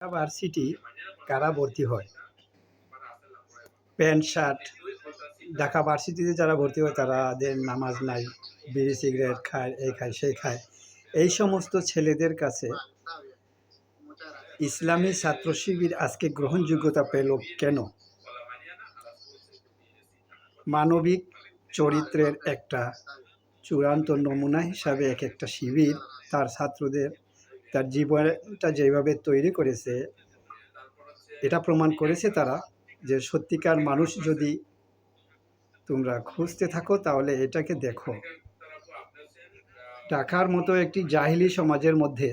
Varsity কারা ভর্তি হয়? প্যান্ট, শার্ট, ঢাকা ভার্সিটিতে যারা ভর্তি হয় তারাদের নামাজ নাই, বিড়ি, সিগারেট খায়, এই খায়, সেই খায়। এই সমস্ত ছেলেদের কাছে ইসলামী ছাত্র শিবির আজকে গ্রহণযোগ্যতা পেল কেন? মানবিক চরিত্রের একটা চূড়ান্ত নমুনা হিসাবে এক একটা শিবির তার ছাত্রদের তার জীবনটা যেভাবে তৈরি করেছে, এটা প্রমাণ করেছে তারা যে সত্যিকার মানুষ যদি তোমরা খুঁজতে থাকো তাহলে এটাকে দেখো। ঢাকার মতো একটি জাহিলি সমাজের মধ্যে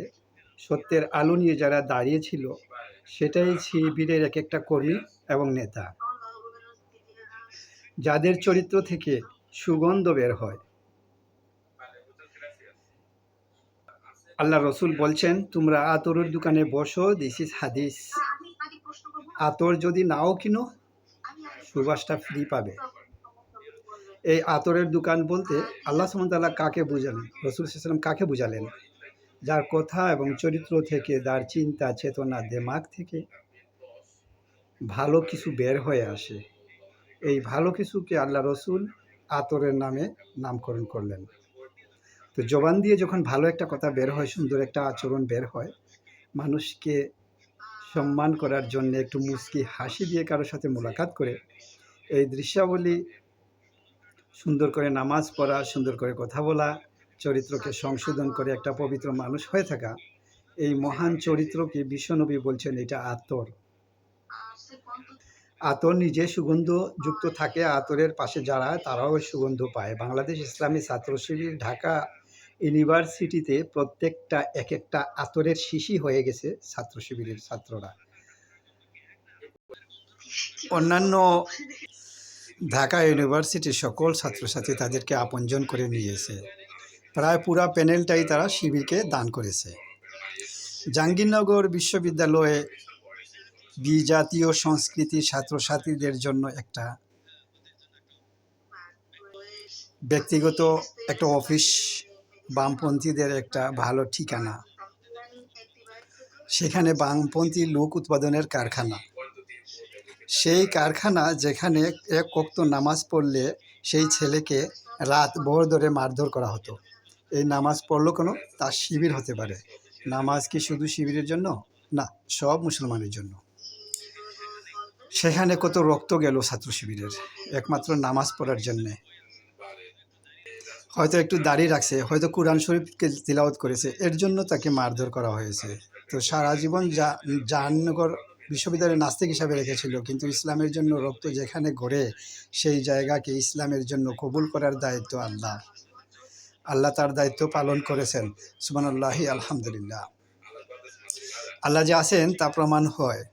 সত্যের আলো নিয়ে যারা দাঁড়িয়েছিল সেটাই শিবিরের এক একটা কর্মী এবং নেতা। যাদের চরিত্র থেকে সুগন্ধ বের হয় আল্লাহ রসুল বলছেন, তোমরা আতরের দোকানে বসো দিস ইজ হাদিস আতর যদি নাও কিনো, সুবাসটা ফ্রি পাবে। এই আতরের দোকান বলতে আল্লাহ সুমতাল্লাহ কাকে বুঝালেন? রসুল সাল্লাম কাকে বুঝালেন? যার কথা এবং চরিত্র থেকে, যার চিন্তা, চেতনা দেমাগ থেকে ভালো কিছু বের হয়ে আসে। এই ভালো কিছুকে আল্লাহ রসুল আতরের নামে নামকরণ করলেন। তো জবান দিয়ে যখন ভালো একটা কথা বের হয়, সুন্দর একটা আচরণ বের হয়, মানুষকে সম্মান করার জন্য একটু মুচকি হাসি দিয়ে কারোর সাথে মোলাকাত করে, এই দৃশ্যাবলী সুন্দর করে নামাজ পড়া, সুন্দর করে কথা বলা, চরিত্রকে সংশোধন করে একটা পবিত্র মানুষ হয়ে থাকা, এই মহান চরিত্রকে বিশ্বনবী বলছেন এটা আতর। আতর নিজে সুগন্ধ যুক্ত থাকে, আতরের পাশে যারা, তারাও সুগন্ধ পায়। বাংলাদেশ ইসলামী ছাত্র শিবির ঢাকা ইউনিভার্সিটিতে প্রত্যেকটা এক একটা আতরের শিশি হয়ে গেছে ছাত্র শিবিরের ছাত্ররা। অন্যান্য ঢাকা ইউনিভার্সিটির সকল ছাত্রছাত্রী তাদেরকে আপনজন করে নিয়েছে। প্রায় পুরা প্যানেলটাই তারা শিবিরকে দান করেছে। জাহাঙ্গীরনগর বিশ্ববিদ্যালয়ে বিজাতীয় সংস্কৃতি ছাত্রছাত্রীদের জন্য একটা ব্যক্তিগত একটা অফিস বামপন্থীদের একটা ভালো ঠিকানা। সেখানে বামপন্থী লোক উৎপাদনের কারখানা। সেই কারখানা যেখানে এক অক্ত নামাজ পড়লে সেই ছেলেকে রাত ভোর ধরে মারধর করা হতো। এই নামাজ পড়ল কোনো তার শিবির হতে পারে। নামাজ কি শুধু শিবিরের জন্য? না, সব মুসলমানের জন্য। সেখানে কত রক্ত গেল ছাত্র শিবিরের। একমাত্র নামাজ পড়ার জন্যে। হয়তো একটু দাড়ি রাখছে, হয়তো কোরআন শরীফকে তিলাওয়াত করেছে, এর জন্য তাকে মারধর করা হয়েছে। তো সারা জীবন যা, জাহাননগর বিশ্ববিদ্যালয়ে নাস্তিক হিসাবে রেখেছিল, কিন্তু ইসলামের জন্য রক্ত যেখানে গড়ে, সেই জায়গাকে ইসলামের জন্য কবুল করার দায়িত্ব আল্লাহ। আল্লাহ তার দায়িত্ব পালন করেছেন। সুবানুল্লাহি আলহামদুলিল্লাহ। আল্লাহ যে আছেন, তা প্রমাণ হয়।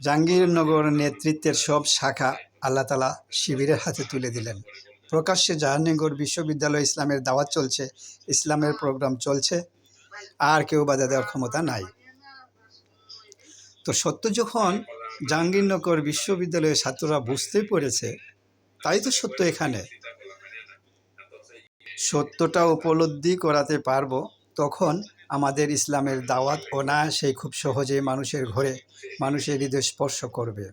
জাহাঙ্গীরনগর নেতৃত্বের সব শাখা আল্লাহ তালা শিবিরের হাতে তুলে দিলেন। প্রকাশ্যে জাহাঙ্গীরনগর বিশ্ববিদ্যালয় ইসলামের দাওয়াত চলছে। ইসলামের প্রোগ্রাম চলছে। আর কেউ বাধা দেওয়ার ক্ষমতা নাই। তো সত্য যখন জাহাঙ্গীরনগর বিশ্ববিদ্যালয়ের ছাত্ররা বুঝতে পেরেছে, তাই তো সত্য এখানে। সত্যটা উপলব্ধি করাতে পারব তখন আমাদের ইসলামের দাওয়াত অনায়াসেই খুব সহজেই মানুষের ঘরে, মানুষের হৃদয় স্পর্শ করবে।